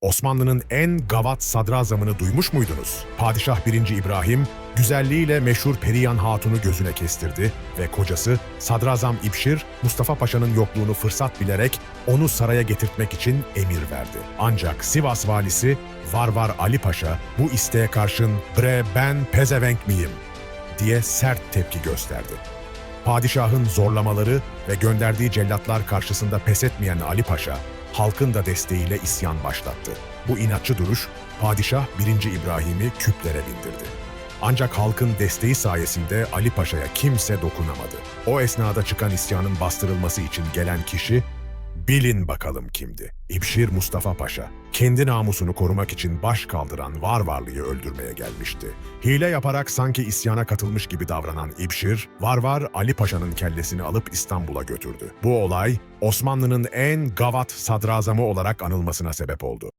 Osmanlı'nın en gavat sadrazamını duymuş muydunuz? Padişah 1. İbrahim, güzelliğiyle meşhur Periyan Hatun'u gözüne kestirdi ve kocası Sadrazam İbşir, Mustafa Paşa'nın yokluğunu fırsat bilerek onu saraya getirtmek için emir verdi. Ancak Sivas valisi Varvar Ali Paşa bu isteğe karşın ''Bre ben pezevenk miyim?'' diye sert tepki gösterdi. Padişahın zorlamaları ve gönderdiği cellatlar karşısında pes etmeyen Ali Paşa, halkın da desteğiyle isyan başlattı. Bu inatçı duruş, Padişah 1. İbrahim'i küplere bindirdi. Ancak halkın desteği sayesinde Ali Paşa'ya kimse dokunamadı. O esnada çıkan isyanın bastırılması için gelen kişi, bilin bakalım kimdi? İbşir Mustafa Paşa. Kendi namusunu korumak için baş kaldıran Varvarlı'yı öldürmeye gelmişti. Hile yaparak sanki isyana katılmış gibi davranan İbşir, Varvar Ali Paşa'nın kellesini alıp İstanbul'a götürdü. Bu olay, Osmanlı'nın en gavat sadrazamı olarak anılmasına sebep oldu.